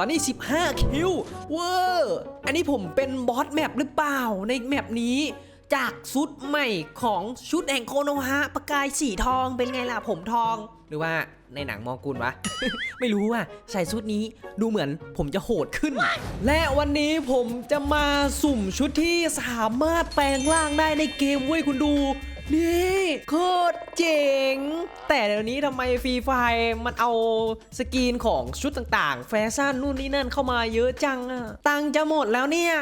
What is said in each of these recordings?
ตอนนี้ 15 คิวเวอร์อันนี้ผมเป็นบอสแมปหรือเปล่าในแมปนี้ จากชุดใหม่ของชุดแห่งโคโนฮะประกายสีทองเป็นไงล่ะผมทอง หรือว่าในหนังมอกุลวะ ไม่รู้อะใส่ชุดนี้ดูเหมือนผมจะโหดขึ้น และวันนี้ผมจะมาสุ่มชุดที่สามารถแปลงร่างได้ในเกมเว้ยคุณดู นี่โคตรเจ๋ง แต่เดี๋ยวนี้ทำไมฟรีไฟมันเอาสกรีนของชุดต่างๆ แฟชั่นนู่นนี่นั่นเข้ามาเยอะจังอะตังจะหมดแล้วเนี่ย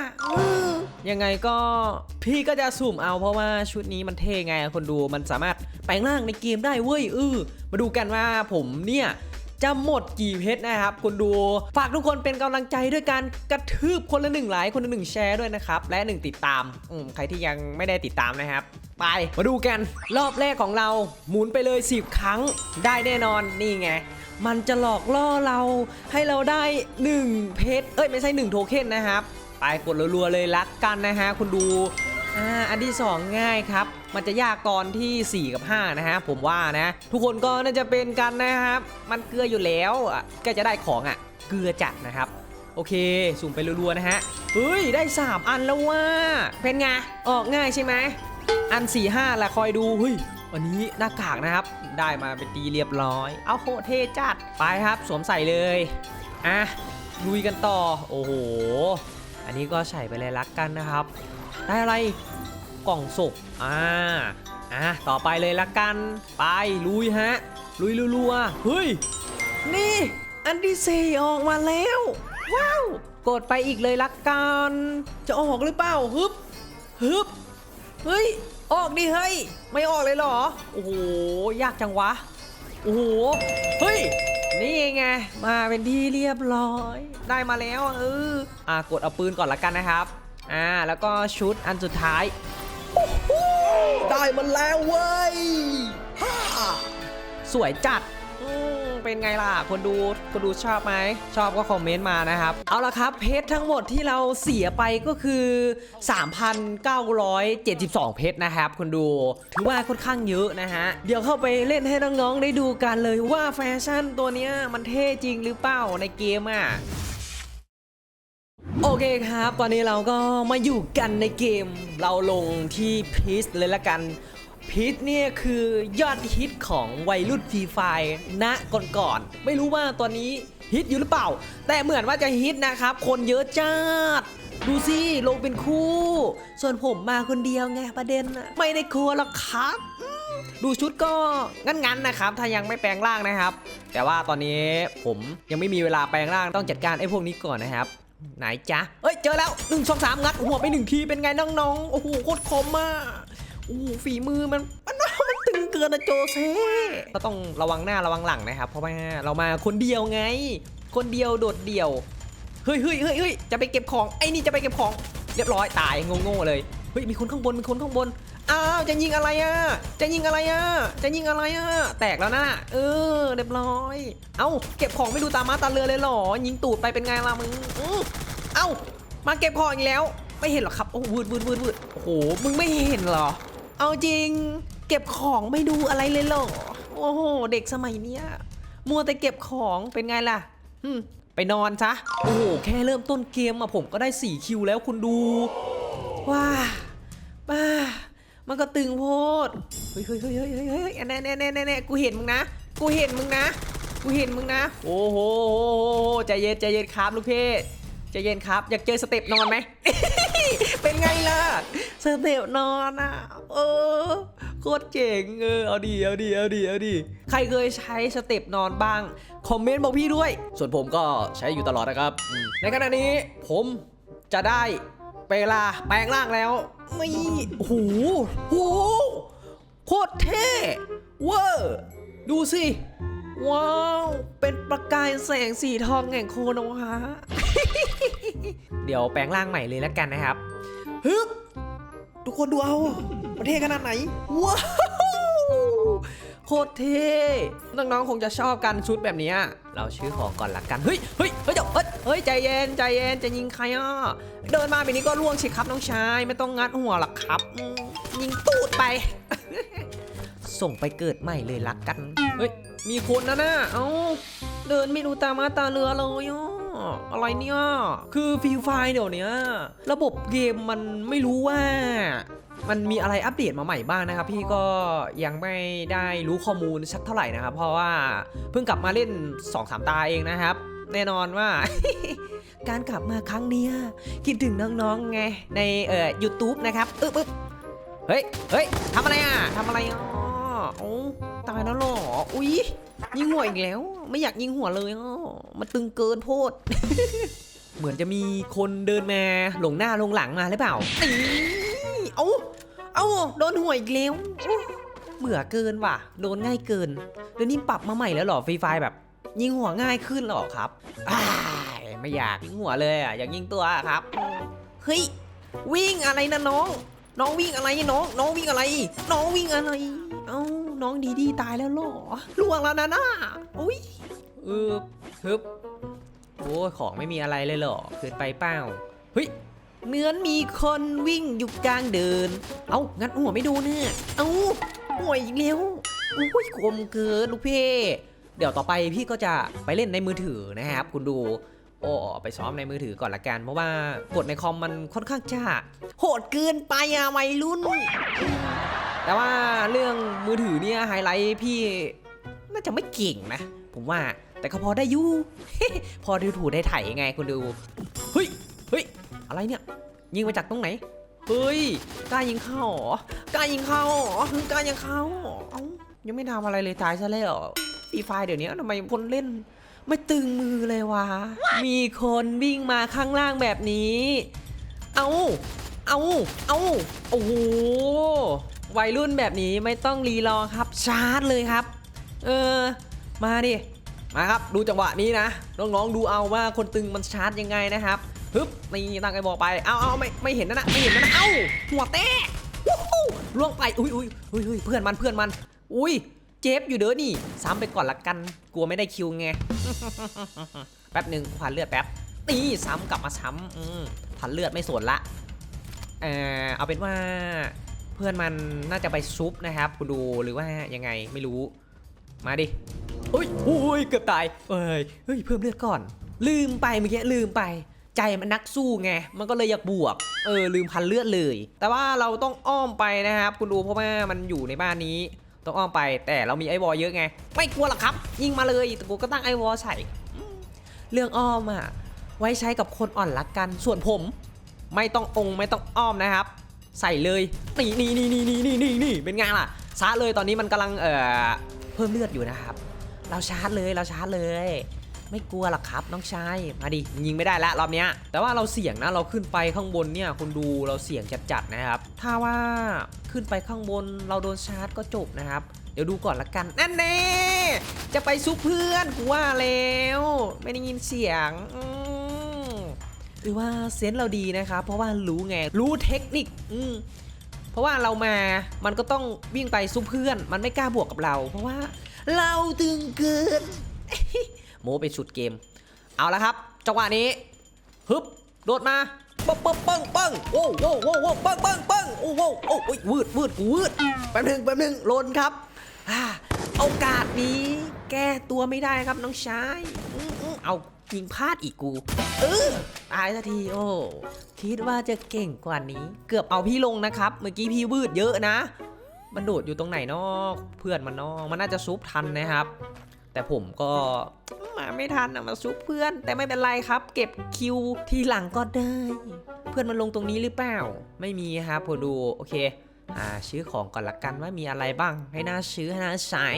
ยังไงก็พี่ก็จะสุ่มเอาเพราะว่าชุดนี้มันเท่ไงคนดูมันสามารถแปลงร่างในเกมได้เว้ยเออมาดูกันว่าผมเนี่ย จะหมดกี่เพชรนะครับคุณดู ฝากทุกคนเป็นกำลังใจด้วยการกระทืบคนละหนึ่งไลค์คนละหนึ่งแชร์ด้วยนะครับ และหนึ่งติดตามอืมใครที่ยังไม่ได้ติดตามนะครับ ไปมาดูกันรอบแรกของเราหมุนไปเลย 10 ครั้งได้แน่นอนนี่ไงมันจะหลอกล่อเราให้เราได้ 1 เพชร เอ้ย ไม่ใช่ 1 โทเค็นนะครับ ไปกดรัวๆเลยรักกันนะฮะคุณดู อ่าอันที่ 2 ง่ายครับ มันจะยากตอนที่ 4 กับ 5 นะฮะ ผมว่านะ ทุกคนก็น่าจะเป็นกันนะครับ มันเกลืออยู่แล้วก็จะได้ของอะ เกลือจัดนะครับ โอเค สุ่มไปรัวๆนะฮะ เฮ้ย ได้ 3 อันแล้วว่า เป็นไง ออกง่ายใช่ไหม อัน 4 5ละคอยดู เฮ้ยวันนี้หน้ากากนะครับ ได้มาเป็นตีเรียบร้อย เอาโหเทจัด ไปครับ สวมใส่เลย อะลุยกันต่อ โอ้โห อันนี้ก็ใส่ไปเลยรักกันนะครับ ได้อะไร กล่องศพอ่าอะต่อไปเลยละกัน ไปลุยฮะ ลุยรัวๆเฮ้ย นี่ อันที่สี่ออกมาแล้ว ว้าว กดไปอีกเลยละกัน จะออกหรือเปล่าฮึบฮึบเฮ้ย ออกดิเฮ้ย ไม่ออกเลยเหรอ โอ้โห ยากจังวะ โอ้โห เฮ้ย นี่ไง มาเป็นที่เรียบร้อย ได้มาแล้วเออ อะกดเอาปืนก่อนละกันนะครับ อ่าแล้วก็ชุดอันสุดท้าย ได้มันแล้วเว้ยฮ่าสวยจัดอืมเป็นไงล่ะ คนดูคนดูชอบไหม ชอบก็คอมเมนต์มานะครับ เอาละครับ เพชรทั้งหมดที่เราเสียไปก็คือ 3,972 เพชรนะครับ คนดู ถือว่าค่อนข้างเยอะนะฮะ เดี๋ยวเข้าไปเล่นให้น้องๆ ได้ดูกันเลยว่าแฟชั่นตัวเนี้ยมันเท่จริงหรือเปล่าในเกมอะ โอเคครับ ตอนนี้เราก็มาอยู่กันในเกม เราลงที่พีซเลยละกันพีซเนี่ยคือยอดฮิตของวัยรุ่นฟรีไฟณก่อนๆไม่รู้ว่าตอนนี้ฮิตอยู่หรือเปล่า แต่เหมือนว่าจะฮิตนะครับ คนเยอะจัดดูสิลงเป็นคู่ ส่วนผมมาคนเดียวไงประเด็นนะไม่ได้กลัวหรอกครับดูชุดก็งั้นๆนะครับ ถ้ายังไม่แปลงร่างนะครับ แต่ว่าตอนนี้ผมยังไม่มีเวลาแปลงร่างต้องจัดการไอ้พวกนี้ก่อนนะครับ ไหนจ๊ะเอ้ย เจอแล้วหนึ่งสองสามงัดหัวไปหนึ่งทีเป็นไงน้องๆ โอ้โหโคตรคมมากโอ้ฝีมือมันมันมันตึงเกินนะโจเซ่ก็ต้องระวังหน้าระวังหลังนะครับ เพราะว่าเรามาคนเดียวไง คนเดียวโดดเดี่ยว เฮ้ยเฮ้ยเฮ้ยเฮ้ยจะไปเก็บของ ไอ้นี่จะไปเก็บของ เรียบร้อยตายโง่ๆเลย เฮ้ยมีคนข้างบนมีคนข้างบน อ้าวจะยิงอะไรอะ จะยิงอะไรอะ จะยิงอะไรอะ แตกแล้วนะเออเรียบร้อย เอ้าเก็บของไม่ดูตามาตาเรือเลยเหรอ ยิงตูดไปเป็นไงล่ะมึงอื้อเอ้ามาเก็บของอีกแล้ว ไม่เห็นหรอครับ โอ้วืดวืดวืดวืดโอ้โห มึงไม่เห็นหรอ เอาจริง เก็บของไม่ดูอะไรเลยเหรอ โอ้โห เด็กสมัยเนี้ย มัวแต่เก็บของเป็นไงล่ะอืมไปนอนซะ โอ้โห แค่เริ่มต้นเกมอะผมก็ได้4คิวแล้วคุณดู ว้าบ้า มันก็ตึงโพดเฮ้ยเฮ้ยเฮ้ยเฮ้ยเฮ้ยเฮ้ยแน่แน่แน่แน่แน่กูเห็นมึงนะ กูเห็นมึงนะ กูเห็นมึงนะ โอ้โหใจเย็นใจเย็นครับลูกพี่ใจเย็นครับ อยากเจอสเต็ปนอนไหม เป็นไงล่ะ สเต็ปนอนอะ เออ โคตรเจ๋งเออ เอาดี เอาดี เอาดี เอาดี ใครเคยใช้สเต็ปนอนบ้าง คอมเมนต์บอกพี่ด้วย ส่วนผมก็ใช้อยู่ตลอดนะครับ ในขณะนี้ผมจะได้ เวลาแปลงร่างแล้วไม่หูหโอ้โหโคตรเท่เวอร์ดูสิ ว้าว เป็นประกายแสงสีทองแห่งโคโนฮะ เดี๋ยวแปลงร่างใหม่เลยแล้วกันนะครับ ฮึบทุกคนดูเอา ประเทศขนาดไหน ว้าว โคตรเท่น้องๆคงจะชอบกันชุดแบบนี้เราชื่อของก่อนละกันเฮ้ยเฮ้ยเฮ้ยเดี๋ยวเฮ้ยเฮ้ยใจเย็นใจเย็นจะยิงใครอะเดินมาแบบนี้ก็ล่วงสิครับน้องชายไม่ต้องงัดหัวหรอกครับ ยิงตูดไป ส่งไปเกิดใหม่เลยละกันเฮ้ยมีคนนะน่ะเอ้าเดินไม่ดูตามาตาเรือเลยอะอะไรเนี่ย คือฟรีไฟเดี๋ยวนี้ระบบเกมมันไม่รู้ว่า มันมีอะไรอัปเดตมาใหม่บ้างนะครับพี่ก็ยังไม่ได้รู้ข้อมูลสักเท่าไหร่นะครับ เพราะว่าเพิ่งกลับมาเล่น 2-3 ตาเองนะครับ แน่นอนว่า การกลับมาครั้งเนี้ยคิดถึงน้องๆไงในเอ่อ YouTube นะครับอึ๊บอึ๊บเฮ้ยเฮ้ยทำอะไรอะทำอะไรอะโอ้ตายแล้วหรออุ๊ยยิงหัวอีกแล้ว ไม่อยากยิงหัวเลยอะมันตึงเกินโพด เหมือนจะมีคนเดินมาหลงหน้าหลงหลังมาหรือเปล่าตี เอ้า เอ้า โดนหัวอีกแล้วอุ๊ยเบื่อเกินว่ะ โดนง่ายเกินเดี๋ยวนี้ปรับมาใหม่แล้วเหรอฟรีไฟแบบ ยิงหัวง่ายขึ้นเหรอครับอ้ายไม่อยากยิงหัวเลยอะอยากยิงตัวอะครับ เฮ้ย วิ่งอะไรนะน้อง น้องวิ่งอะไรน้อง น้องวิ่งอะไร น้องวิ่งอะไร เอ้า น้องดีดีตายแล้วเหรอล่วงแล้วนะน่าอุ้ยเออฮึบโอ้ยของไม่มีอะไรเลยเหรอเกินไปเปล่าเฮ้ย เหมือนมีคนวิ่งอยู่กลางเดิน เอ้างั้นหัวไม่ดูเนี่ยเอ้าหัวอีกแล้วอุ้ยกลมเกินลูกพี่เดี๋ยวต่อไปพี่ก็จะไปเล่นในมือถือนะครับ คุณดู โอ้ไปซ้อมในมือถือก่อนละกันเพราะว่ากดในคอมมันค่อนข้างจะโหดเกินไปอะวัยรุ่น แต่ว่าเรื่องมือถือเนี่ยไฮไลท์พี่น่าจะไม่เก่งนะ ผมว่าแต่ก็พอได้ยู่พอดูถูกได้ไถไงคุณดูเฮ้ยเฮ้ย อะไรเนี่ย ยิงมาจากตรงไหน เฮ้ย กล้ายิงเข้าหรอกล้ายิงเข้าหรอกล้ายิงเข้าเอ้ายังไม่ทำอะไรเลยตายซะแล้วฟรีไฟเดี๋ยวนี้ทำไมคนเล่น ไม่ตึงมือเลยวะ มีคนวิ่งมาข้างล่างแบบนี้ เอาเอาเอาโอ้โห วัยรุ่นแบบนี้ไม่ต้องรีรอครับชาร์จเลยครับ เออ มาดิ มาครับ ดูจังหวะนี้นะ น้องๆดูเอาว่าคนตึงมันชาร์จยังไงนะครับ ฮึบนี่ตั้งไอ้บอกไปเอาเอาไม่ไม่เห็นนะนะไม่เห็นนะนะเอ้าหัวแตกวู้ฮู้ล่วงไปอุ้ยอุ้ยอุ้ยเพื่อนมันเพื่อนมัน อุ้ยเจ็บอยู่เด้อนี่ซ้ำไปก่อนละกันกลัวไม่ได้คิวไงแป๊บหนึ่งผ่านเลือดแป๊บนี่ซ้ำกลับมาซ้ำผ่านเลือดไม่สนละเออเอาเป็นว่าเพื่อนมันน่าจะไปซุปนะครับคุณดูหรือว่ายังไงไม่รู้มาดิเฮ้ยโอ้ยเกือบตายเอ้ยเฮ้ยเพิ่มเลือดก่อน ลืมไปเมื่อกี้ลืมไป ใจมันนักสู้ไง มันก็เลยอยากบวก เออลืมพันเลือดเลย แต่ว่าเราต้องอ้อมไปนะครับ คุณดูเพราะว่ามันอยู่ในบ้านนี้ ต้องอ้อมไป แต่เรามีไอวอลเยอะไง ไม่กลัวหรอกครับ ยิงมาเลยแต่กูก็ตั้งไอวอลใส่ เรื่องอ้อมอะไว้ใช้กับคนอ่อนรักกัน ส่วนผม ไม่ต้ององไม่ต้องอ้อมนะครับ ใส่เลย นี่นี่นี่นี่นี่นี่นี่เป็นไงล่ะซาเลยตอนนี้มันกำลังเอ่อเพิ่มเลือดอยู่นะครับ เราชาร์จเลยเราชาร์จเลย ไม่กลัวหรอกครับน้องชาย มาดิยิงไม่ได้แล้วรอบเนี้ย แต่ว่าเราเสี่ยงนะเราขึ้นไปข้างบนเนี่ยคุณดูเราเสี่ยงจัดๆนะครับ ถ้าว่าขึ้นไปข้างบนเราโดนชาร์จก็จบนะครับ เดี๋ยวดูก่อนละกันนั่นแน่จะไปซุปเพื่อนกูว่าแล้ว ไม่ได้ยินเสียงหรือว่าเซนเราดีนะครับ เพราะว่ารู้ไงรู้เทคนิค อืเพราะว่าเรามามันก็ต้องวิ่งไปซุปเพื่อน มันไม่กล้าบวกกับเรา เพราะว่า เราตึงเกิน โมไปชุดเกม เอาละครับ จังหวะนี้ฮึบโดดมาปึ้งปึ้งปึ้งปึ้งโอ้โหโอ้โหปึ้งปึ้งปึ้งโอ้โหโอ้ยวืดวืดกูวืดแป๊บหนึงแป๊บหนึงลนครับอ่าโอกาสนี้แก้ตัวไม่ได้ครับน้องชายอืมอืมเอายิงพลาดอีกกูเออตายสักทีโอ้คิดว่าจะเก่งกว่านี้ เกือบเอาพี่ลงนะครับ เมื่อกี้พี่วืดเยอะนะ มันโดดอยู่ตรงไหนนอกเพื่อนมันนอกมันน่าจะซุปทันนะครับ แต่ผมก็ ไม่ทันอะมาซุปเพื่อน แต่ไม่เป็นไรครับ เก็บคิวทีหลังก็ได้ เพื่อนมันลงตรงนี้หรือเปล่า ไม่มีครับผมดูโอเคอ่าซื้อของก่อนละกันว่ามีอะไรบ้าง ให้น่าซื้อให้น่าใช้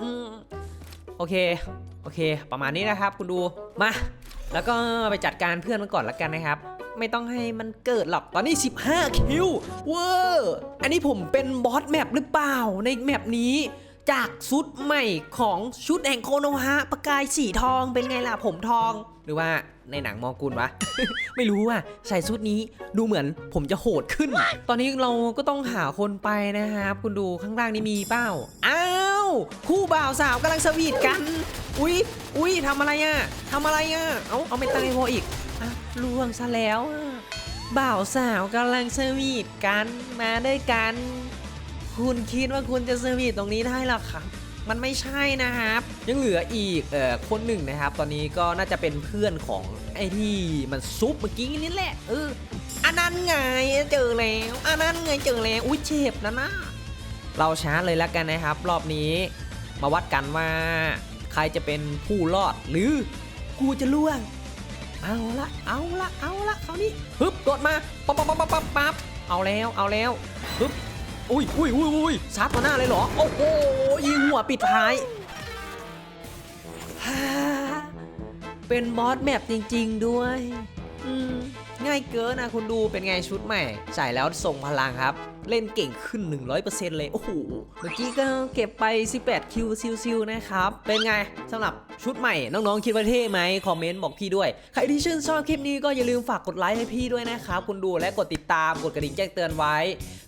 อืมโอเคโอเค ประมาณนี้นะครับ คุณดูมา แล้วก็ไปจัดการเพื่อนมันก่อนละกันนะครับไม่ต้องให้มันเกิดหรอก ตอนนี้ 15 คิวเวอร์ อันนี้ผมเป็นบอสแมปหรือเปล่าในแมปนี้ จากชุดใหม่ของชุดแห่งโคโนฮะประกายสีทองเป็นไงล่ะผมทอง หรือว่าในหนังมอกุลวะ ไม่รู้อะใส่ชุดนี้ดูเหมือนผมจะโหดขึ้น ตอนนี้เราก็ต้องหาคนไปนะครับ คุณดูข้างล่างนี้มีเป้าอ้าวคู่บ่าวสาวกำลังสวีทกัน อุ๊ยอุ๊ยทำอะไรอะทำอะไรอะเอาเอาไม่ตั้งไออีกอะล่วงซะแล้วบ่าวสาวกำลังสวีทกันมาด้วยกัน คุณคิดว่าคุณจะสวีทตรงนี้ได้หรอครับมันไม่ใช่นะครับ ยังเหลืออีกเอ่อคนหนึ่งนะครับ ตอนนี้ก็น่าจะเป็นเพื่อนของไอ้ที่มันซุปเมื่อกี้นี่แหละเอออันนั้นไงเจอแล้วอันนั้นไงเจอแล้วอุ้ยเจ็บนะนะเราชาร์จเลยแล้วกันนะครับ รอบนี้มาวัดกันว่า ใครจะเป็นผู้รอดหรือกูจะล่วง เอาละเอาละเอาละเขาวนี่ฮึบโดดมาปั๊บปั๊บปั๊บปั๊บปั๊บปั๊บเอาแล้วเอาแล้วฮึบ อุ้ยอุ้ยอุ้ยอุ้ยชาร์จตัวหน้าเลยเหรอ โอ้โห ยิงหัวปิดท้าย เป็นบอสแมปจริง ๆ ด้วย ง่ายเกินนะคุณดูเป็นไงชุดใหม่ ใส่แล้วส่งพลังครับ เล่นเก่งขึ้น 100%เลย โอ้โห เมื่อกี้ก็เก็บไป 18 คิวซิวๆนะครับ เป็นไงสำหรับชุดใหม่ น้องๆ คิดว่าเท่ไหมคอมเมนต์บอกพี่ด้วย ใครที่ชื่นชอบคลิปนี้ก็อย่าลืมฝากกดไลค์ให้พี่ด้วยนะครับคุณดูและกดติดตามกดกระดิ่งแจ้งเตือนไว้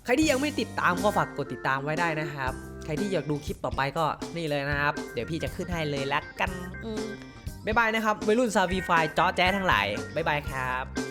ใครที่ยังไม่ติดตามก็ฝากกดติดตามไว้ได้นะครับ ใครที่อยากดูคลิปต่อไปก็นี่เลยนะครับ เดี๋ยวพี่จะขึ้นให้เลยละกันบ๊ายบายนะครับวัยรุ่นซาวีไฟจอแจ๊ทั้งหลายบ๊ายบายครับ